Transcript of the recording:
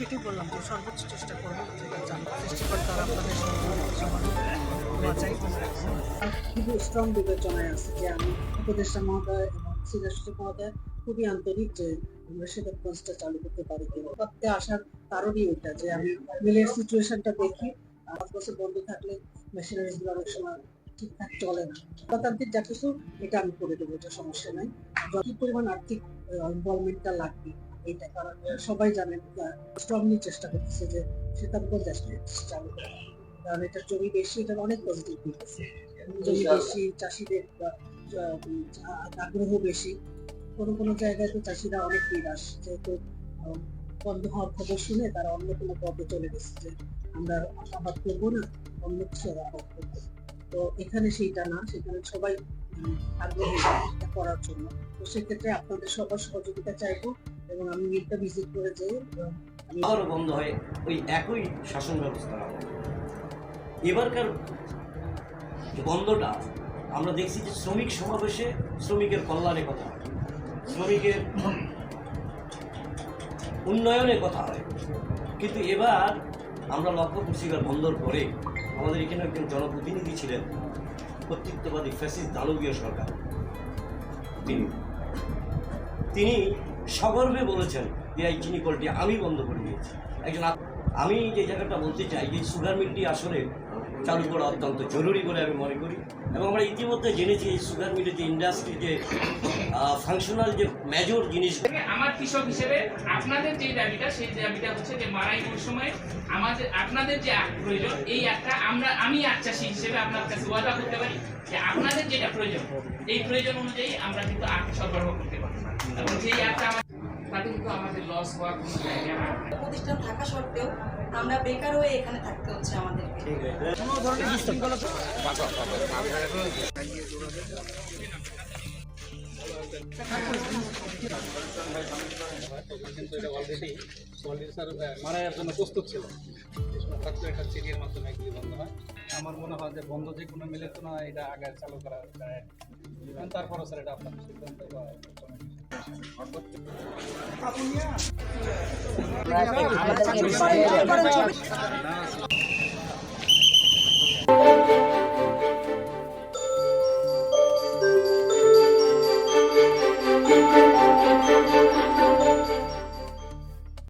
সেটাই বললাম যে সর্বোচ্চ চেষ্টা করব সৃষ্টিকর্তার আপনাদের খুবই স্ট্রং বিবেচনায় আছে যে আমি উপদেষ্টা মহোদয় এবং সিনিয়র মহোদয় খুবই আন্তরিক যে আমরা সেটা কাজটা চালু করতে পারি করতে আসার কারণই ওটা যে আমি মিলের সিচুয়েশনটা দেখি পাঁচ বছর বন্ধ থাকলে মেশিনারিজগুলো অনেক সময় ঠিকঠাক চলে না। গণতান্ত্রিক যা কিছু, এটা আমি করে দেবো, এটা সমস্যা নাই। যত পরিমাণ আর্থিক ইনভলভমেন্টটা লাগবে এইটা কারণ সবাই জানেন স্ট্রংলি চেষ্টা করতেছে যে শীতাবগঞ্জ চালু কারণ এটা জমি বেশি এটার অনেক পজিটিভ দিক আছে। জমি বেশি চাষিদের আগ্রহ বেশি। কোনো কোনো জায়গায় তো চাষিরা অনেক নিরাশ যেহেতু বন্ধ হওয়ার খবর শুনে তারা অন্য কোনো পথে চলে গেছে যে আমরা আবাদ করব না অন্য কিছু আবাদ করব। তো এখানে সেইটা না সেখানে সবাই আগ্রহী করার জন্য। তো সেক্ষেত্রে আপনাদের সবার সহযোগিতা চাইব এবং আমি মিটটা ভিজিট করে যাই আবারও বন্ধ হয় ওই একই শাসন ব্যবস্থা এবারকার বন্ধটা, আমরা দেখছি যে শ্রমিক সমাবেশে শ্রমিকের কল্যাণে কথা হয় শ্রমিকের উন্নয়নের কথা হয়। কিন্তু এবার আমরা লক্ষ্য করছি এবার বন্ধর পরে আমাদের এখানে একজন জনপ্রতিনিধি ছিলেন। কর্তৃত্ববাদী ফ্যাসিস দানবীয় সরকার। তিনি। তিনি সগর্বে বলেছেন যে এই চিনি কলটি আমি বন্ধ করে দিয়েছি। একজন আমি যে জায়গাটা বলতে চাই যে সুগার মিলটি আসলে চালু করা অত্যন্ত জরুরি বলে আমি মনে করি। এবং আমরা ইতিমধ্যে জেনেছি এই সুগার মিলের যে ইন্ডাস্ট্রি যে ফাংশনাল যে মেজর জিনিস আমার কৃষক হিসেবে আপনাদের যে দাবিটা, সেই দাবিটা হচ্ছে যে মারাই সময় আমাদের, আপনাদের যে প্রয়োজন, এই একটা আমরা, আমি চাষি হিসেবে আপনার কাছে ওয়াদা করতে পারি যে আপনাদের যেটা প্রয়োজন, এই প্রয়োজন অনুযায়ী আমরা কিন্তু আখ সরবরাহ করতে পারি এবং যেই আখটা তাতে কিন্তু আমাদের লস হওয়ার কোনো জায়গা না প্রতিষ্ঠান থাকা সত্ত্বেও আমরা বেকার হয়ে এখানে থাকতে হচ্ছে অলরেডি স্যার মারার জন্য প্রস্তুত ছিল একটা চিঠির মাধ্যমে বন্ধ হয়। আমার মনে হয় যে বন্ধ যে কোনো মিলে তো না এটা আগে চালু করা যায়। তারপরও স্যার এটা আপনার সিদ্ধান্ত বা